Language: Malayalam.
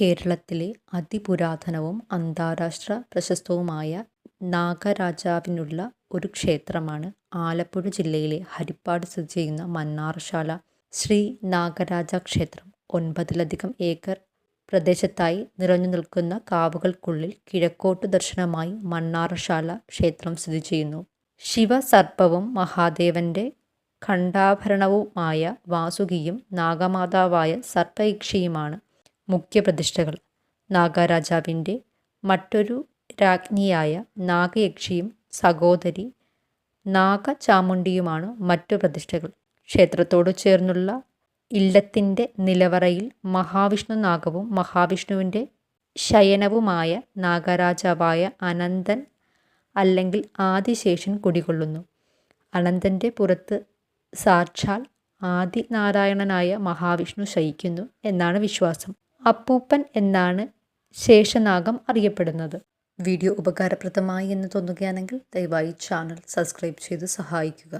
കേരളത്തിലെ അതിപുരാതനവും അന്താരാഷ്ട്ര പ്രശസ്തവുമായ നാഗരാജാവിനുള്ള ഒരു ക്ഷേത്രമാണ് ആലപ്പുഴ ജില്ലയിലെ ഹരിപ്പാട് സ്ഥിതി ചെയ്യുന്ന മന്നാർശാല. ശ്രീ നാഗരാജ ക്ഷേത്രം ഒൻപതിലധികം ഏക്കർ പ്രദേശത്തായി നിറഞ്ഞു നിൽക്കുന്ന കാവുകൾക്കുള്ളിൽ കിഴക്കോട്ട് ദർശനമായി മണ്ണാറശാല ക്ഷേത്രം സ്ഥിതി ചെയ്യുന്നു. ശിവസർപ്പവും മഹാദേവന്റെ ഖണ്ഡാഭരണവുമായ വാസുകിയും നാഗമാതാവായ സർപ്പയക്ഷിയുമാണ് മുഖ്യപ്രതിഷ്ഠകൾ. നാഗരാജാവിന്റെ മറ്റൊരു രാജ്ഞിയായ നാഗയക്ഷിയും സഹോദരി നാഗചാമുണ്ടിയുമാണ് മറ്റു പ്രതിഷ്ഠകൾ. ക്ഷേത്രത്തോട് ചേർന്നുള്ള ഇല്ലത്തിന്റെ നിലവറയിൽ മഹാവിഷ്ണു നാഗവും മഹാവിഷ്ണുവിന്റെ ശയനവുമായ നാഗരാജാവായ അനന്തൻ അല്ലെങ്കിൽ ആദിശേഷൻ കുടികൊള്ളുന്നു. അനന്തന്റെ പുറത്ത് സാക്ഷാൽ ആദിനാരായണനായ മഹാവിഷ്ണു ശയിക്കുന്നു എന്നാണ് വിശ്വാസം. അപ്പൂപ്പൻ എന്നാണ് ശേഷനാഗം അറിയപ്പെടുന്നത്. വീഡിയോ ഉപകാരപ്രദമായി എന്ന് തോന്നുകയാണെങ്കിൽ ദയവായി ചാനൽ സബ്സ്ക്രൈബ് ചെയ്ത് സഹായിക്കുക.